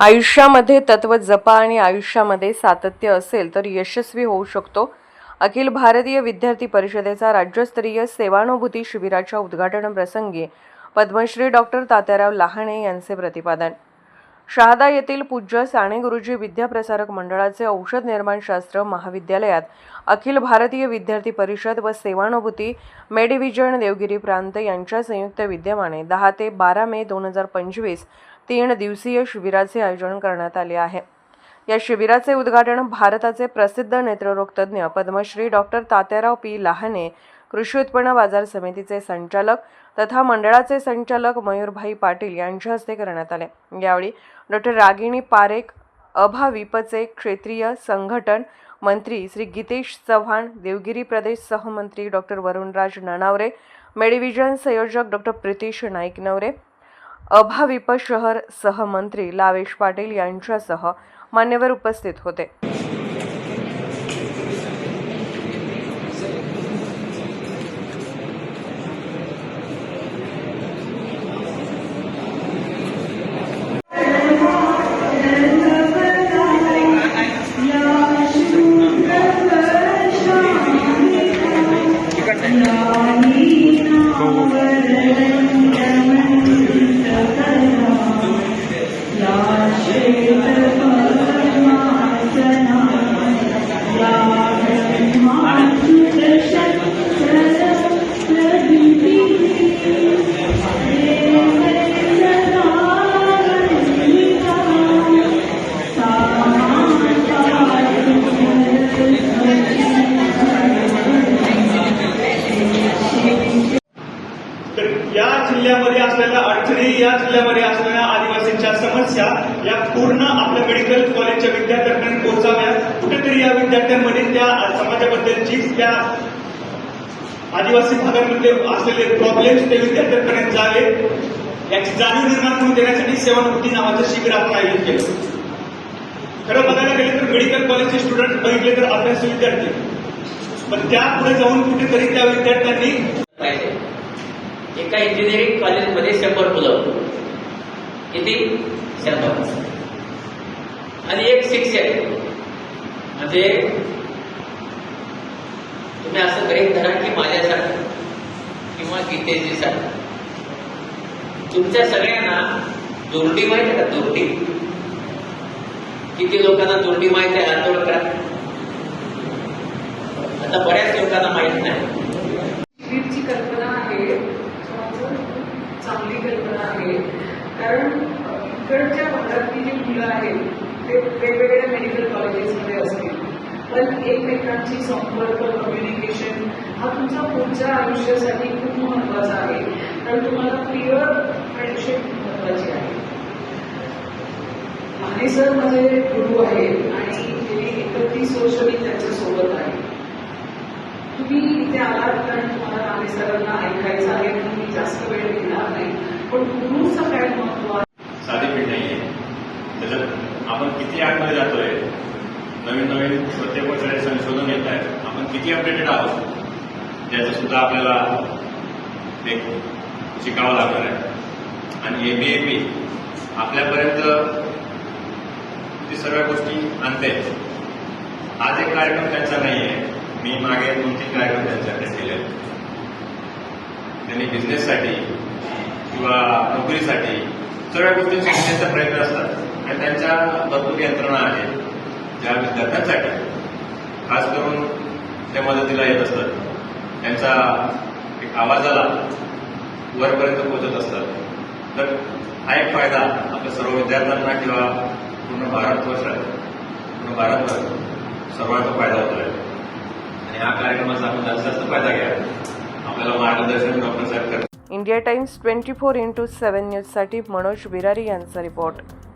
आयुष्यामध्ये तत्व जपा आणि आयुष्यामध्ये सातत्य असेल तर यशस्वी होऊ शकतो. अखिल भारतीय विद्यार्थी परिषदेचा राज्यस्तरीय सेवानुभूती शिबिराच्या उद्घाटन प्रसंगी पद्मश्री डॉक्टर तात्याराव लहाणे यांचे प्रतिपादन. शहादा येथील पूज्य साने गुरुजी विद्याप्रसारक मंडळाचे औषध निर्माणशास्त्र महाविद्यालयात अखिल भारतीय विद्यार्थी परिषद व सेवानुभूती मेडिव्हिजन देवगिरी प्रांत यांच्या संयुक्त विद्यमाने दहा ते बारा मे दोन हजार पंचवीस तीन दिवसीय शिबिराचे आयोजन करण्यात आले आहे. या शिबिराचे उद्घाटन भारताचे प्रसिद्ध नेत्ररोग तज्ज्ञ पद्मश्री डॉक्टर तात्याराव पी. लहाने कृषी उत्पन्न बाजार समितीचे संचालक तथा मंडळाचे संचालक मयूरभाई पाटील यांच्या हस्ते करण्यात आले. यावेळी डॉक्टर रागिणी पारेख अभाविपचे क्षेत्रीय संघटन मंत्री श्री गीतेश चव्हाण देवगिरी प्रदेश सहमंत्री डॉक्टर वरुणराज ननावरे मेडिव्हिजन संयोजक डॉक्टर प्रितीश नाईकनवरे अभाविप शहर सहमंत्री लावेश पाटील यांच्यासह मान्यवर उपस्थित होते. असलेल्या अडचणी या जिल्ह्यामध्ये असलेल्या आदिवासींच्या समस्या या पूर्ण आपल्या मेडिकल कॉलेजच्या विद्यार्थ्यांपर्यंत पोहोचाव्या. कुठेतरी या विद्यार्थ्यांमध्ये त्या समाजाबद्दलची त्या आदिवासी भागामध्ये असलेले प्रॉब्लेम्स ते विद्यार्थ्यांपर्यंत जावे. याची जाणीव निर्माण करून देण्यासाठी सेवानिवृत्ती नावाचं शिबिर आपण आयोजित केलं. खरं बघायला गेलं तर मेडिकल कॉलेजचे स्टुडंट बघितले तर अभ्यास विद्यार्थी. पण त्या पुढे जाऊन कुठेतरी त्या विद्यार्थ्यांनी एका इंजिनिअरिंग कॉलेजमध्ये शंभर मुलं. किती? शंभर. आणि एक शिक्षक. म्हणजे तुम्ही असं गरीब धरा की माझ्यासाठी किंवा गीतेजीसाठी. तुमच्या सगळ्यांना दुर्डी माहिती आहे का? दुर्डी. किती लोकांना दुर्डी माहिती आहे? हात करा आता बऱ्याच लोकांना माहीत नाही शिबिरची कल्पना आहे चांगली कल्पना आहे कारण इकडच्या भागातली जी मुलं आहेत ते वेगवेगळ्या मेडिकल कॉलेजेसमध्ये असतील. पण एकमेकांची संपर्क कम्युनिकेशन हा तुमचा पुढच्या आयुष्यासाठी खूप महत्त्वाचा आहे. कारण तुम्हाला क्लिअर फ्रेंडशिप महत्वाची आहे. माने सर माझे गुरु आहेत आणि गेली एकतीस वर्ष मी त्यांच्यासोबत आहे तुम्ही इथे आलात कारण तुम्हाला राणे सरांना ऐकायचं आहे म्हणून मी जास्त वेळ घेणार नाही पण गुरुचं सगळ्यात महत्त्व साधी पीठ नाहीये. त्याच्यात आपण किती आतमध्ये जातोय नवीन नवीन प्रत्येक वर्षाचे संशोधन येत आहेत. आपण किती अपडेटेड आहोत त्याचं सुद्धा आपल्याला एक शिकावं लागणार आहे. आणि ए बी ए आपल्यापर्यंत ती सगळ्या गोष्टी आणते. आज एक कार्यक्रम त्यांचा नाहीये. मी मागे दोन तीन कार्यक्रम त्यांच्याकडे केले त्यांनी बिझनेससाठी किंवा नोकरीसाठी सगळ्या गोष्टी शिकण्याचा प्रयत्न असतात. आणि त्यांच्या भरपूर यंत्रणा आहेत ज्या विद्यार्थ्यांसाठी. खास करून त्या मदतीला येत असतात. त्यांचा एक आवाजाला वरपर्यंत पोहोचत असतात. तर हा एक फायदा आपल्या सर्व विद्यार्थ्यांना किंवा पूर्ण भारतवर्षात पूर्ण भारतभर सर्वांचा फायदा होतो आहे आणि हा कार्यक्रमाचा आपण जास्तीत जास्त फायदा घ्या. आपल्याला मार्गदर्शन डॉक्टर साहेब India Times twenty four into seven न्यूजसाठी मनोज बिरारी यांचा रिपोर्ट.